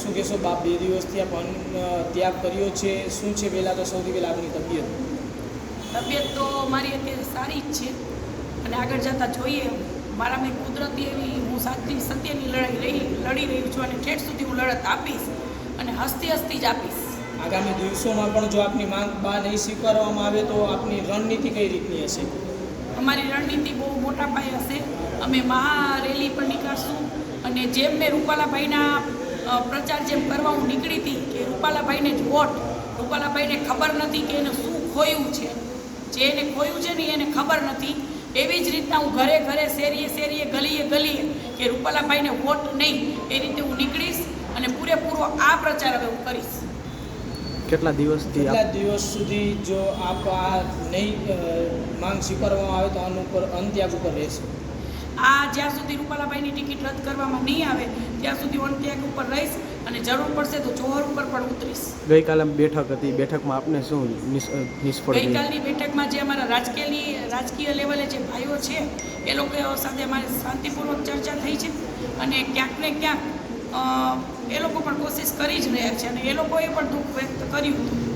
શું કહેશો બાપ બે દિવસથી આપ ત્યાગ કર્યો છે? શું છે પહેલાં તો સૌથી પહેલાં આપની તબિયત? તબિયત તો મારી અત્યારે સારી જ છે. અને આગળ જતાં જોઈએ. મારા મેં કુદરતી એવી હું સાચી સત્યની લડાઈ રહી લડી રહી છું અને ઠેઠ સુધી હું લડત આપીશ અને હસતી હસતી જ આપીશ. આગામી દિવસોમાં પણ જો આપની માંગ બા નહીં સ્વીકારવામાં આવે તો આપની રણનીતિ કઈ રીતની હશે? અમારી રણનીતિ બહુ મોટા પાયે હશે. અમે મહા રેલી પણ નીકળશું અને જેમ મેં રૂપાલાભાઈના પ્રચાર જેમ કરવા હું નીકળી હતી કે રૂપાલાભાઈને જ વોટ. રૂપાલાભાઈને ખબર નથી કે એને શું ખોયું છે. જે એને ખોયું છે ને એને ખબર નથી. એવી જ રીતના હું ઘરે ઘરે શેરીએ શેરીએ ગલીએ ગલીએ કે રૂપાલાભાઈને વોટ નહીં. એ રીતે હું નીકળીશ અને પૂરેપૂરો આ પ્રચાર હવે હું કરીશ. કેટલા દિવસથી કેટલા દિવસ સુધી જો આપ આ નહીં માંગ સ્વીકારવામાં આવે તો આનું ઉપર અંત્યાગ ઉપર રહેશે? આ જ્યાં સુધી રૂપાલાભાઈની ટિકિટ રદ કરવામાં નહીં આવે ત્યાં સુધી ઓન વનત્યાગ ઉપર રહીશ અને જરૂર પડશે તો જોહર ઉપર પણ ઉતરીશ. ગઈકાલે બેઠક હતી બેઠકમાં આપને શું નિષ- નિષ્ફળ ગઈકાલની બેઠકમાં જે અમારા રાજકીયની રાજકીય લેવલે જે ભાઈઓ છે એ લોકો સાથે અમારી શાંતિપૂર્વક ચર્ચા થઈ છે અને ક્યાંક ને ક્યાંક એ લોકો પણ કોશિશ કરી જ રહ્યા છે અને એ લોકોએ પણ દુઃખ વ્યક્ત કર્યું હતું.